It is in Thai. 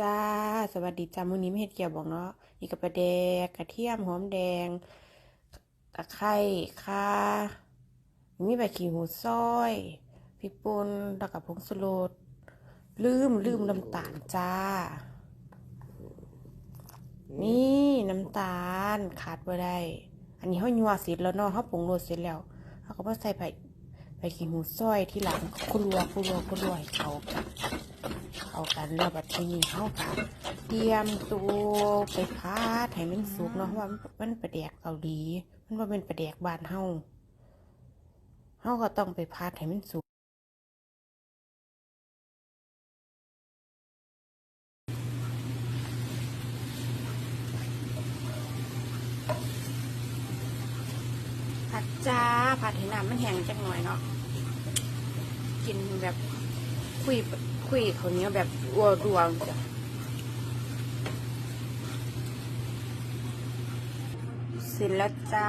จ้า สวัสดีจ้ามื้อนี้ไม่เห็ดเกี่ยวบอกเนาะนี่ก็ปลาแดกกระเทียมหอมแดงตะไคร้ข่ามีใบขี้หูซอยพริกป่นแล้วก็ผงชูรสลืมลืมน้ำตาลจ้า นี่น้ำตาลขาดบ่ได้ อันนี้เฮายัวเสร็จแล้วเนาะเฮาปรุงรสเสร็จแล้วเฮาก็มาใส่ใบใบขี้หูซอยที่หลังคุรัวคุรัวคุรัวให้เขากัน เข้ากันแล้วบัดนี้เข้ากันเตรียมตัวไปพาดให้มันสุกเนาะเพราะว่ามันมันประแดกเกาหลีมันว่าเป็นประแดกบ้านเฮาเฮาก็ต้องไปพาดให้มันสุกผัดจ้าผัดให้น้ำมันแห้งจักหน่อยเนาะกินแบบคุย คุยเขาเนี้ยแบบรัวรวงจ้ะเสร็จแล้วจ้า